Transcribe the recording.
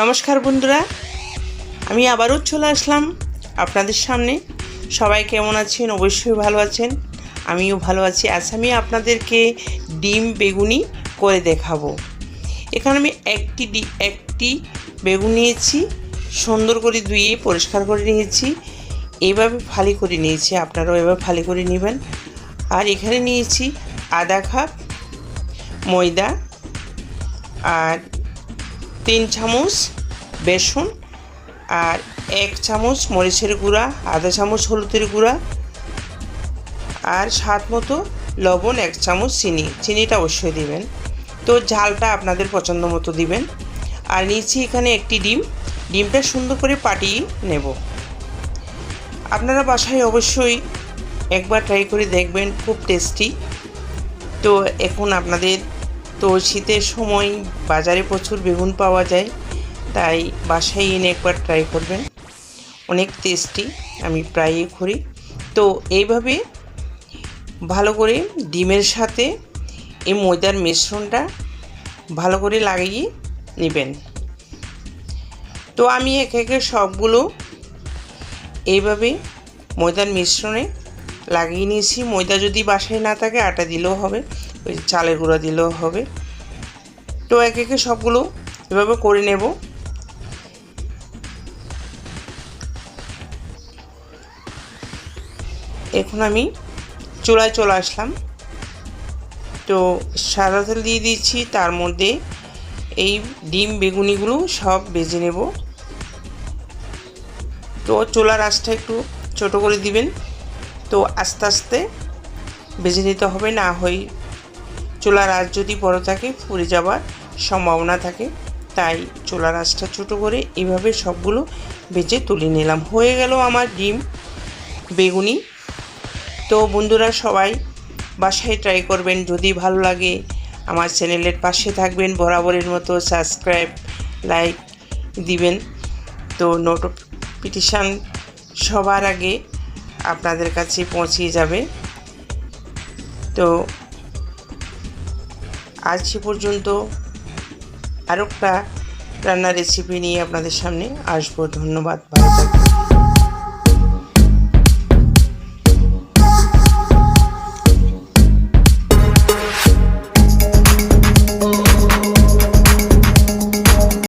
নমস্কার বন্ধুরা, আমি আবারও চলে আসলাম আপনাদের সামনে। সবাই কেমন আছেন? অবশ্যই ভালো আছেন। আমিও ভালো আছি। আজ আমি আপনাদেরকে ডিম বেগুনি করে দেখাবো। এখানে আমি একটি ডি একটি বেগুন নিয়েছি, সুন্দর করে ধুয়ে পরিষ্কার করে নিয়েছি। এইভাবে ফালি করে নিয়েছি, আপনারাও এভাবে ফালি করে নেবেন। আর এখানে নিয়েছি আধা কাপ ময়দা আর তিন চামচ বেসন আর এক চামচ মরিচের গুঁড়া, আধা চামচ হলুদের গুঁড়া আর স্বাদ মতো লবণ এক চামচ চিনি। চিনিটা অবশ্যই দিবেন। তো ঝালটা আপনাদের পছন্দ মতো দিবেন। আর নিচে এখানে একটি ডিম। ডিমটা সুন্দর করে পাটিয়ে নেব। আপনারা বাসায় অবশ্যই একবার ট্রাই করে দেখবেন, খুব টেস্টি। তো এখন আপনাদের তো শীতের সময় বাজারে প্রচুর বেগুন পাওয়া যায়, তাই বাসায় এনে একবার ট্রাই করবেন। অনেক টেস্টি আমি প্রায়ই করি। তো এইভাবে ভালো করে ডিমের সাথে এই ময়দার মিশ্রণটা ভালো করে লাগিয়ে নেবেন। তো আমি একে একে সবগুলো এইভাবে ময়দার মিশ্রণে লাগিয়ে নিয়েছি। ময়দা যদি বাসায় না থাকে, আটা দিলেও হবে, ওই চালের গুঁড়া দিলেও হবে। তো এক একে সবগুলো এভাবে করে নেব। এখন আমি চুলায় চলে আসলাম। তো সাদা তেল দিয়ে দিচ্ছি, তার মধ্যে এই ডিম, বেগুনিগুলো সব বেজে নেব। তো চুলার আঁচটা একটু ছোট করে দিবেন। তো আস্তে আস্তে বেজে নিতে হবে, না হয় চুলার আঁচ যদি বড় থাকে, পুড়ে যাওয়ার সম্ভাবনা থাকে। তাই চুলার আঁচটা ছোটো করে এভাবে সবগুলো বেজে তুলে নিলাম। হয়ে গেল আমার ডিম বেগুনি। তো বন্ধুরা, সবাই বাসায় ট্রাই করবেন, যদি ভালো লাগে আমার চ্যানেলের পাশে থাকবেন, বরাবরের মতো সাবস্ক্রাইব লাইক দিবেন। তো নোটিফিকেশান সবার আগে আপনাদের কাছে পৌঁছিয়ে যাবে। তো আজ সে পর্যন্ত আরও একটা রান্নার রেসিপি নিয়ে আপনাদের সামনে আসব। ধন্যবাদ, ভালো থাকবেন।